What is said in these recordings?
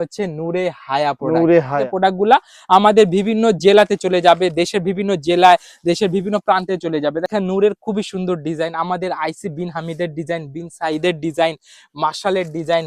হচ্ছে নূরে হায়া প্রোডাক্ট নূরে প্রোডাক্টগুলা আমাদের বিভিন্ন জেলাতে চলে যাবে দেশের বিভিন্ন জেলায় দেশের বিভিন্ন প্রান্তে চলে যাবে। দেখেন নূরের খুবই সুন্দর ডিজাইন আমাদের আইসি বিন হামিদের ডিজাইন বিন সাইদের ডিজাইন মার্শালের ডিজাইন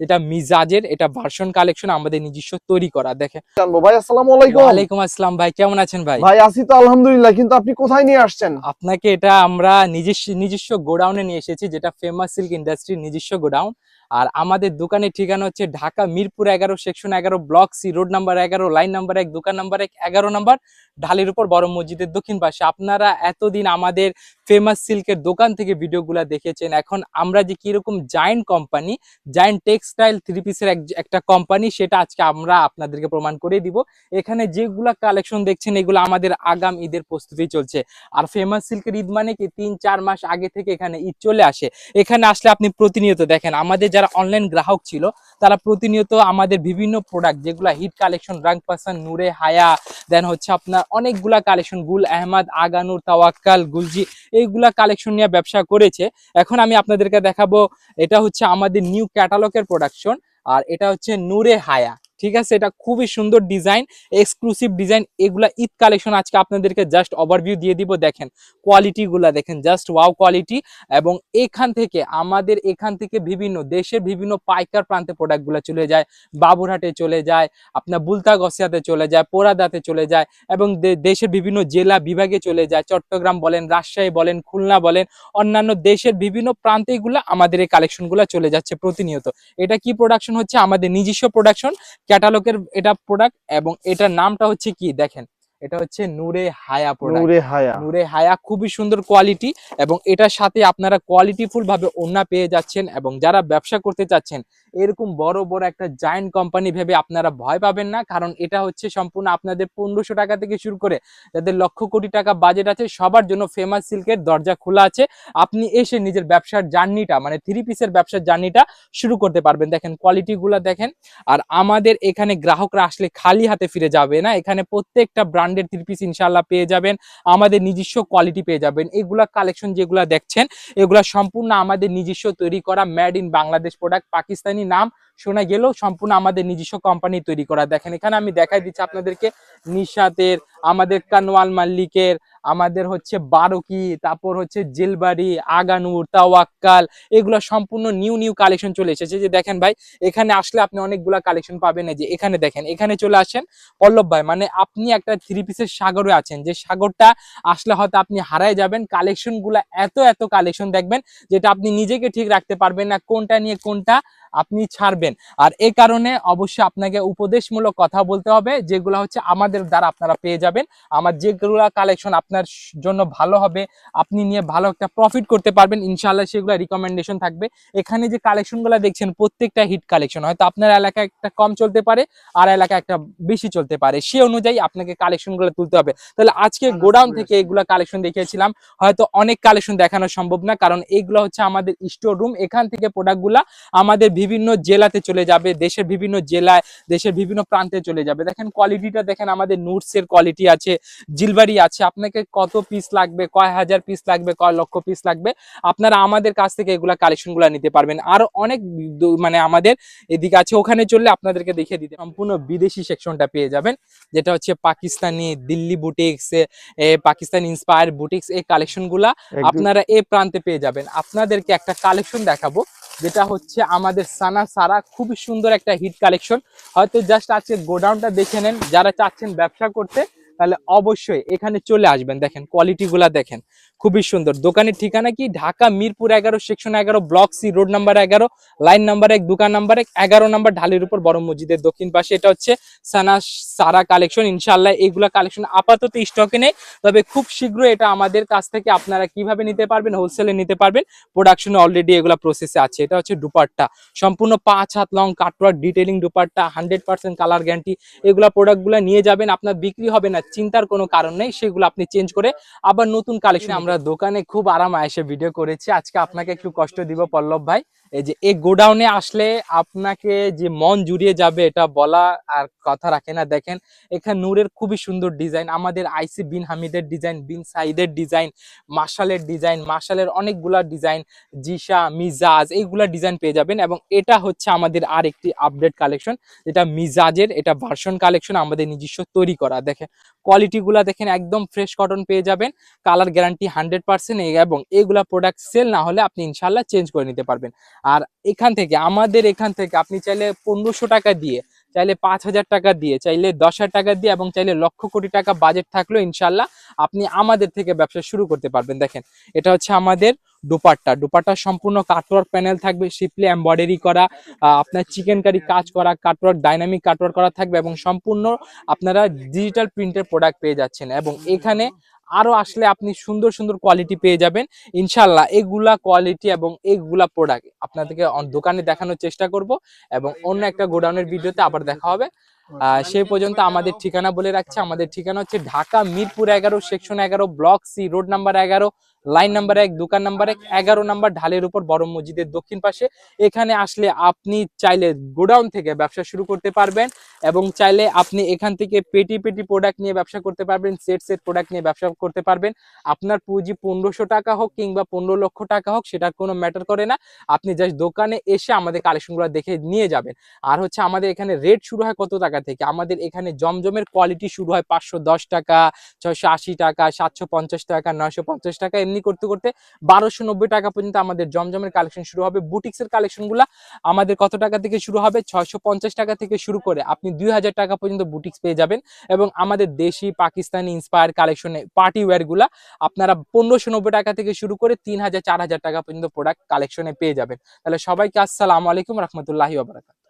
এটা মিজাজের এটা ভার্সন কালেকশন আমাদের নিজস্ব তৈরি করা দেখেন। ভাই আসসালামু আলাইকুম। ওয়ালাইকুম আসসালাম ভাই কেমন আছেন ভাই? ভাই আসি তো আলহামদুলিল্লাহ কিন্তু আপনি কোথায় নিয়ে আসছেন? আপনাকে এটা আমরা নিজস্ব নিজস্ব গোডাউনে নিয়ে এসেছি যেটা ফেমাস সিল্ক ইন্ডাস্ট্রির নিজস্ব গোডাউন আর আমাদের দোকানের ঠিকানা হচ্ছে ঢাকা মিরপুর এগারো, সেকশন এগারো, ব্লক সি, রোড নাম্বার এগারো, লাইন নাম্বার এক, দোকান নাম্বার এক, এগারো নাম্বার, ঢালির উপর বড় মসজিদের দক্ষিণ পাশে। আপনারা এতদিন আমাদের ফেমাস সিল্কের দোকান থেকে ভিডিওগুলো দেখেছেন। এখন আমরা যে কীরকম giant company giant textile three পিসের একটা কোম্পানি সেটা আজকে আমরা আপনাদেরকে প্রমাণ করে দিব। এখানে যেগুলা কালেকশন দেখছেন, এগুলো আমাদের আগাম ঈদের প্রস্তুতি চলছে। আর ফেমাস সিল্কের ঈদ মানে কি? তিন, চার মাস আগে থেকে এখানে ঈদ চলে আসে। এখানে আসলে আপনি প্রতিনিয়ত দেখেন, আমাদের যারা অনলাইন গ্রাহক ছিল, তারা প্রতিনিয়ত আমাদের বিভিন্ন প্রোডাক্ট যেগুলো হিট কালেকশন রাং পাসান নূরে হায়া দেন হচ্ছে আপনার অনেকগুলা কালেকশন গুল আহমদ আগানুর তাওয়াক্কাল গুলজি এইগুলা কালেকশন নিয়ে ব্যবসা করেছে। এখন আমি আপনাদেরকে দেখাবো, এটা হচ্ছে আমাদের নিউ ক্যাটালগের প্রোডাকশন আর এটা হচ্ছে নূরে হায়া ঠিক আছে? এটা খুবই সুন্দর ডিজাইন এক্সক্লুসিভ ডিজাইন। এগুলা ঈদ কালেকশন আজকে আপনাদেরকে জাস্ট ওভারভিউ দিয়ে দিব। দেখেন কোয়ালিটি গুলা দেখেন জাস্ট ওয়াও কোয়ালিটি এবং এখান থেকে, আমাদের এখান থেকে বিভিন্ন, দেশের বিভিন্ন পাইকার প্রান্তে প্রোডাক্টগুলো চলে যায়। বাবুরহাটে চলে যায়, আপনার বুলতা গসিয়াতে চলে যায়, পোড়াদাতে চলে যায় এবং দেশের বিভিন্ন জেলা বিভাগে চলে যায়। চট্টগ্রাম বলেন, রাজশাহী বলেন, খুলনা বলেন, অন্যান্য দেশের বিভিন্ন প্রান্তে এগুলো আমাদের এই কালেকশনগুলো চলে যাচ্ছে প্রতিনিয়ত। এটা কি প্রোডাকশন হচ্ছে? আমাদের নিজস্ব প্রোডাকশন ক্যাটালগের এটা প্রোডাক্ট এবং এটার নামটা হচ্ছে কি? দেখেন এটা হচ্ছে নূরে হায়া প্রোডাক্ট নূরে হায়া নূরে হায়া খুবই সুন্দর কোয়ালিটি এবং এটার সাথে আপনারা কোয়ালিটিফুল ভাবে ওড়না পেয়ে যাচ্ছেন এবং যারা ব্যবসা করতে চাচ্ছেন এরকম বড় বড় একটা জায়েন্ট কোম্পানি ভেবে আপনারা ভয় পাবেন না কারণ এটা হচ্ছে সম্পূর্ণ আপনাদের পনেরোশো টাকা থেকে শুরু করে যাদের লক্ষ কোটি টাকা বাজেট আছে সবার জন্য ফেমাস সিল্কের দরজা খোলা আছে। আপনি এসে নিজের ব্যবসার জার্নিটা মানে থ্রি পিসের ব্যবসার জার্নিটা শুরু করতে পারবেন। দেখেন কোয়ালিটিগুলো দেখেন। আর আমাদের এখানে গ্রাহকরা আসলে খালি হাতে ফিরে যাবে না। এখানে প্রত্যেকটা ব্র্যান্ডের থ্রি পিস ইনশাল্লাহ পেয়ে যাবেন। আমাদের নিজস্ব কোয়ালিটি পেয়ে যাবেন। এগুলা কালেকশন যেগুলা দেখছেন, এগুলা সম্পূর্ণ আমাদের নিজস্ব তৈরি করা made in Bangladesh product Pakistani নাম শোনা গেলেও সম্পূর্ণ আমাদের নিজস্ব কোম্পানি তৈরি করা। দেখেন, এখানে আমি দেখাই দিচ্ছি আপনাদেরকে নিশাতের, আমাদের কানওয়াল মাল্লিকের, আমাদের হচ্ছে বারোকি, তারপর হচ্ছে জেলবাড়ি, আগানুর, তাওয়াক্কাল, এগুলো সম্পূর্ণ নিউ নিউ কালেকশন চলে এসেছে। যে দেখেন ভাই, এখানে আসলে আপনি অনেকগুলা কালেকশন পাবেন। যে এখানে দেখেন, এখানে চলে আসেন পল্লব ভাই মানে আপনি একটা থ্রি পিসের সাগরে আছেন। যে সাগরটা আসলে হয়তো আপনি হারায় যাবেন কালেকশনগুলো এত এত কালেকশন দেখবেন, যেটা আপনি নিজেকে ঠিক রাখতে পারবেন না, কোনটা নিয়ে কোনটা আপনি ছাড়বেন। আর এই কারণে অবশ্যই আপনাকে উপদেশমূলক কথা বলতে হবে যেগুলো হচ্ছে আমাদের দ্বারা আপনারা পেয়ে যাবেন। আমার যেগুলো কালেকশন আপনার জন্য ভালো হবে আপনি নিয়ে ভালো একটা প্রফিট করতে পারবেন ইনশাআল্লাহ সেগুলো রিকমেন্ডেশন থাকবে। এখানে যে কালেকশনগুলো দেখছেন প্রত্যেকটা হিট কালেকশন হয়তো আপনার এলাকায় একটা কম চলতে পারে আর এলাকায় একটা বেশি চলতে পারে। সে অনুযায়ী আপনাকে কালেকশনগুলো তুলতে হবে। তাহলে আজকে গোডাউন থেকে এগুলো কালেকশন দেখিয়েছিলাম। হয়তো অনেক কালেকশন দেখানো সম্ভব না কারণ এইগুলো হচ্ছে আমাদের স্টোর রুম এখান থেকে প্রোডাক্টগুলা আমাদের বিভিন্ন জেলাতে চলে যাবে দেশের বিভিন্ন জেলায় দেশের বিভিন্ন প্রান্তে চলে যাবে। দেখেন কোয়ালিটিটা দেখেন আমাদের নুটসের কোয়ালিটি আছে জিলবারি আছে আপনাকে কত পিস লাগবে কয় হাজার পিস লাগবে কয় লক্ষ পিস লাগবে আপনারা আমাদের কাছ থেকে এগুলা কালেকশনগুলো নিতে পারবেন। আর অনেক মানে আমাদের এদিকে আছে ওখানে চললে আপনাদেরকে দেখিয়ে দিতে। সম্পূর্ণ বিদেশি সেকশনটা পেয়ে যাবেন যেটা হচ্ছে Pakistani Delhi boutiques Pakistan inspire boutiques এই কালেকশনগুলা আপনারা এই প্রান্তে পেয়ে যাবেন। আপনাদেরকে একটা কালেকশন দেখাবো। যেটা হচ্ছে আমাদের সানা সারা খুবই সুন্দর একটা হিট কালেকশন হয়তো জাস্ট আজকে গোডাউনটা দেখে নেন, যারা চাচ্ছেন ব্যবসা করতে তাহলে অবশ্যই এখানে চলে আসবেন। দেখেন কোয়ালিটি গুলা দেখেন। খুবই সুন্দর। দোকানের ঠিকানা কি? ঢাকা, মিরপুর এগারো, সেকশন এগারো, ব্লক সি, রোড নাম্বার এগারো, লাইন নাম্বার এক, দোকান নাম্বার এক, এগারো নাম্বার ঢালির উপর বড় মসজিদের দক্ষিণ পাশে। এটা হচ্ছে সানা সারা কালেকশন ইনশাল্লাহ এগুলা কালেকশন আপাতত স্টকে নেই। তবে খুব শীঘ্রই এটা আমাদের কাছ থেকে আপনারা কীভাবে নিতে পারবেন হোলসেলে নিতে পারবেন প্রোডাকশনে অলরেডি এগুলা প্রসেসে আছে। এটা হচ্ছে দুপাট্টা। সম্পূর্ণ পাঁচ হাত long cutwork detailing dupatta hundred percent colour guarantee এগুলা প্রোডাক্টগুলো নিয়ে যাবেন, আপনার বিক্রি হবে না চিন্তার কোনো কারণ নেই সেগুলো আপনি চেঞ্জ করে আবার নতুন কালেকশন আমরা দোকানে খুব আরাম এসে ভিডিও করেছি। আজকে আপনাকে একটু কষ্ট দিব পল্লব ভাই। এই যে এই গোডাউনে আসলে আপনাকে যে মন জুড়িয়ে যাবে এটা বলা আর কথা রাখে না। দেখেন, এখানে নূরের খুবই সুন্দর ডিজাইন, আমাদের আইসি বিন হামিদের ডিজাইন, বিন সাইদের ডিজাইন মার্শালের ডিজাইন মার্শালের অনেকগুলা ডিজাইন জিসা মিজাজ, এইগুলা ডিজাইন পেয়ে যাবেন এবং এটা হচ্ছে আমাদের আর একটি আপডেট কালেকশন, যেটা মিজাজের এটা ভার্সন কালেকশন আমাদের নিজস্ব তৈরি করা। দেখেন, কোয়ালিটিগুলা দেখেন একদম ফ্রেশ কটন পেয়ে যাবেন, কালার গ্যারান্টি হান্ড্রেড পার্সেন্ট এবং এইগুলা প্রোডাক্ট সেল না হলে আপনি ইনশাল্লাহ চেঞ্জ করে নিতে পারবেন। আর এখান থেকে, আমাদের এখান থেকে আপনি চাইলে পনেরোশো টাকা দিয়ে, চাইলে পাঁচ হাজার টাকা দিয়ে, চাইলে দশ হাজার টাকা দিয়ে এবং চাইলে লক্ষ কোটি টাকা বাজেট থাকলেও ইনশাল্লাহ আপনি আমাদের থেকে ব্যবসা শুরু করতে পারবেন। দেখেন, এটা হচ্ছে আমাদের দুপাট্টা। দুপাট্টা সম্পূর্ণ কাটওয়ার্ক প্যানেল থাকবে শিপলি এমব্রয়ডারি করা আপনার চিকেন কারি কাজ করা কাটওয়ার্ক ডাইনামিক কাটওয়ার্ক করা থাকবে এবং সম্পূর্ণ আপনারা ডিজিটাল প্রিন্টের প্রোডাক্ট পেয়ে যাচ্ছেন এবং এখানে আরও আসলে আপনি সুন্দর সুন্দর কোয়ালিটি পেয়ে যাবেন। ইনশাল্লাহ এগুলা কোয়ালিটি এবং এগুলা প্রোডাক্ট আপনাদেরকে দোকানে দেখানোর চেষ্টা করব এবং অন্য একটা গোডাউনের ভিডিওতে আবার দেখা হবে। সেই পর্যন্ত আমাদের ঠিকানা বলে রাখছে। আমাদের ঠিকানা হচ্ছে ঢাকা মিরপুর এগারো, সেকশন এগারো, ব্লক সি, রোড নাম্বার এগারো লাইন নাম্বার এক, দোকান নাম্বার এক, এগারো নাম্বার ঢালের উপর বড় মসজিদের দক্ষিণ পাশে। এখানে আসলে আপনি চাইলে গোডাউন থেকে ব্যবসা শুরু করতে পারবেন এবং চাইলে আপনি এখান থেকে পেটি পেটি প্রোডাক্ট নিয়ে ব্যবসা করতে পারবেন সেট সেট প্রোডাক্ট নিয়ে ব্যবসা করতে পারবেন। আপনার পুঁজি পনেরোশো টাকা হোক কিংবা পনেরো লক্ষ টাকা হোক সেটা কোনো ম্যাটার করে না। আপনি জাস্ট দোকানে এসে আমাদের কালেকশনগুলো দেখে নিয়ে যাবেন। আর হচ্ছে আমাদের এখানে রেট শুরু হয় কত টাকা থেকে? আমাদের এখানে জমজমের কোয়ালিটি শুরু হয় পাঁচশো দশ টাকা, ছয়শো আশি টাকা, সাতশো পঞ্চাশ টাকা, নয়শো পঞ্চাশ টাকা, এমনি করতে করতে বারোশো টাকা পর্যন্ত আমাদের জমজমের কালেকশন শুরু হবে। বুটিক্সের কালেকশনগুলো আমাদের কত টাকা থেকে শুরু হবে? ছয়শো পঞ্চাশ টাকা থেকে শুরু করে আপনি দুই হাজার টাকা পর্যন্ত বুটিক্স পেয়ে যাবেন এবং আমাদের দেশি, পাকিস্তানি ইন্সপায়ার কালেকশনে পার্টি ওয়্যারগুলা আপনারা পনেরোশো টাকা থেকে শুরু করে তিন হাজার, চার হাজার টাকা পর্যন্ত প্রোডাক্ট কালেকশনে পেয়ে যাবেন। তাহলে সবাইকে আসসালামু আলাইকুম রহমতুল্লাহি ওবরাকাত